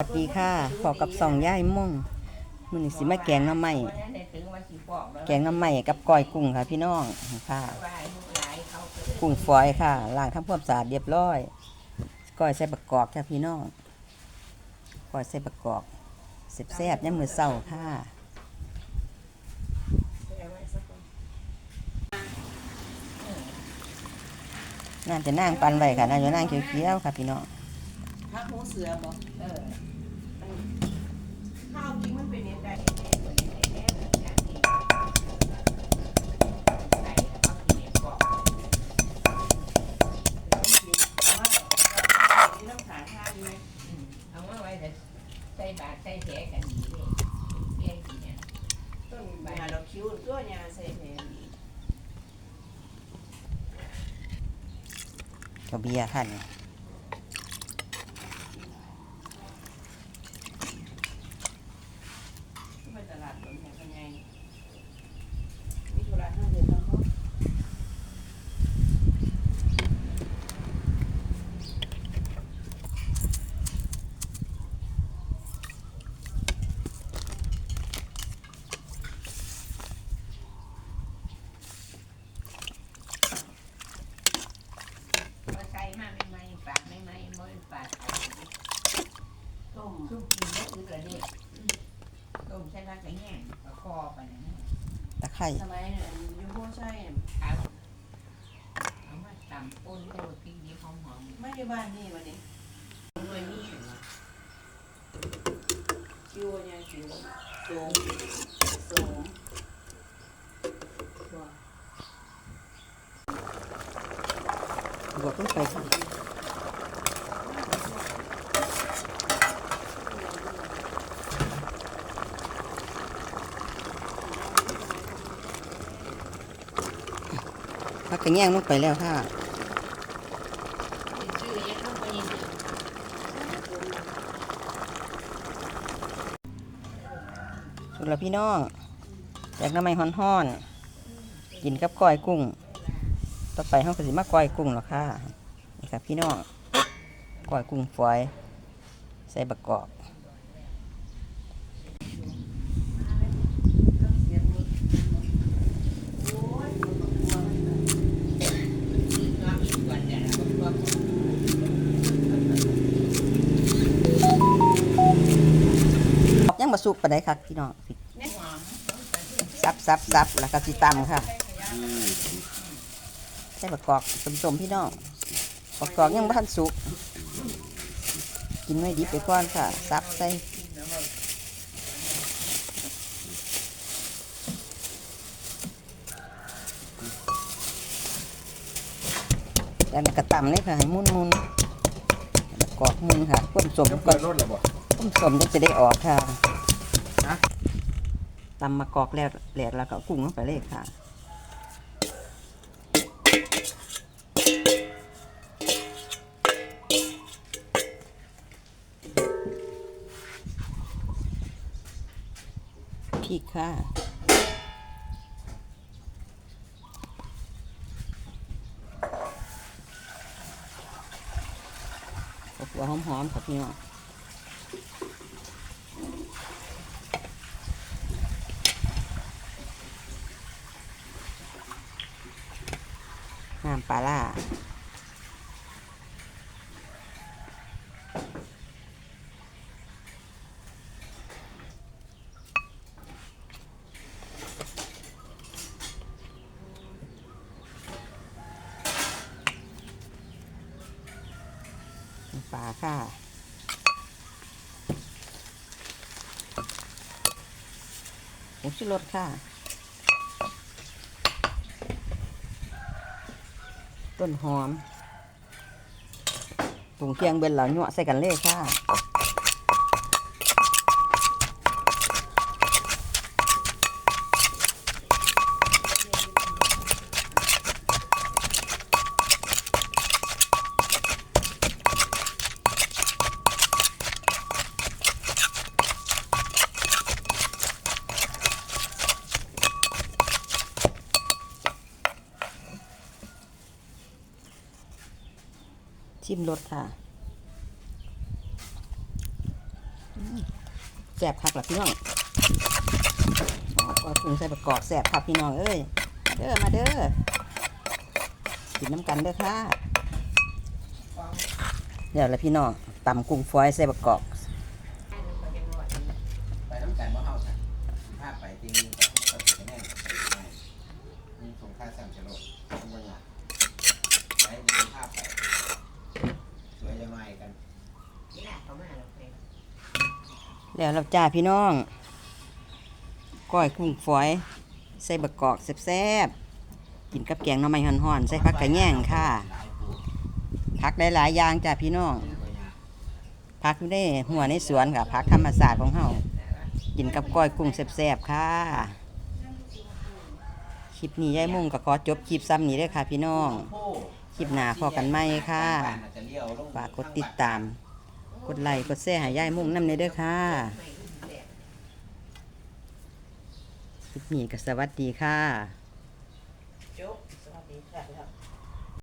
สวัสดีค่ะขอกับสองย่ายม่งมันสิมาแกงน้ำใหม่แกงน้ำใหม่กับก้อยกุ้งค่ะ พี่น้องค่ะ กุ้งฝอยค่ะล้างทำความสะอาดเรียบร้อยก้อยใส่ประกอบค่ะพี่น้องก้อยใส่ประกอบเสียบแซ่บยามมือเศร้าค่ะน่าจะนั่งปันไว้ค่ะน่าจะนั่งเขียวๆค่ะพี่น้องพักหูเสือบอกเออ เป็นยังไงน้ำขาข้าวไหมเอามาไว้แต่ใส่บาตรใส่แผลกันดีเลยเลี้กินเนี่ยต้นยาดอกคิ้วตัวยาใส่แผลดีกับเบียร์ค่ะนี่ไปตลาดสนแห่งพญายนี่ธุระห้าเดือนแล้วเขา มาใส่มาไม่ไม่ปากไม่ไม่มดปากเอา ต้ม ซุปกินได้คือระเด็ดต้ มใส่ผักกระแยงกับคอไปนะตะไคร้สมัยเนี่ยยูโรใช่เอาเอามาตำป้นโตตีนี้หอมหอมไม่ได้บ้านนี่วันนี้ๆด้วยนี่คิ้วยาคิ้วโสมโสมตัวบวกลงไปค่ะ พักกระแยงลงไปแล้วค่ะสุดล้วพี่น้องอยากน้ำไม่ฮ้อนๆกินกับก้อยกุ้ง ต่อไปห้องกสิมาก้อยกุ้งหรอค่ะนี่ค่ะพี่น้องก้อยกุ้งฝอย ใส่บะกอก ก่อนเนี่ยตัว ยังมาสุกปานใดค่ะพี่น้องหอมซับซับซับแล้วก็สิตำค่ะใส่บะกอกสมๆพี่น้องบะกอกยังบ่ทันสุก กินไว้ดิบไปก่อนค่ะซับใส่แล้วมันกระตำเลยค่ะให้มุนมุนๆบะกอกมุนค่ะก้มสมจะก่เปิอนดรถหรอบ่ต้มสมจะได้ออกค่ะฮะ ตำมะกอกแล้วแหลกแล้วก็กุ้งลงไปเลยค่ะพริกค่ะหัวหอมๆค่ะพี่น้อง น้ำปลาล่าปลาค่ะผงชูรสค่ะ ต้นหอมถุงเคียงเบนเหล่าหยวใส่กันเลยค่ะ ชิมรสค่ะแซ่บคักหล่ะพี่น้องก้อยกุ้งใส่ประกอบแซ่บครับพี่น้องเอ้ยเด้อมาเด้อกินน้ำกันเด้อค่ะเดี๋ยวละพี่น้องตำกุ้งฝอยใส่ประกอบไปน้ำกันว่าเฮาค่ะภาพไปจริงๆกับเขาถึงแน่มีสงค่าสั่งฉลดทั้งบางอย่างไปดูภาพไปสวยยังไงกัน นี่แหละเขามาแล้วไป แล้วเราจ้าพี่น้องก้อยกุ้งฝอย ใส่ประกอบแซ่บๆกินกับแกงน่อไม้ห่อนๆ ใส่ผักกระแยงค่ะผักหลายๆอย่างจ้าพี่น้องผักอยู่หัวในสวนค่ะผักธรรมศาสตร์ของเฮากินกับก้อยกุ้งแซ่บๆค่ะคลิปนี้ยายมุ่งก็ขอจบคลิปซ้ำนี้ด้อค่ะ พี่น้องคลิปหน้าพอกันไหมค่ะฝากกดติดตาม กดไลค์กดแชร์ให้ยายมุ่งนำในเด้อค่ะคลิปนี้ก็สวัสดีค่ะจุ๊บสวัสดีค่ะ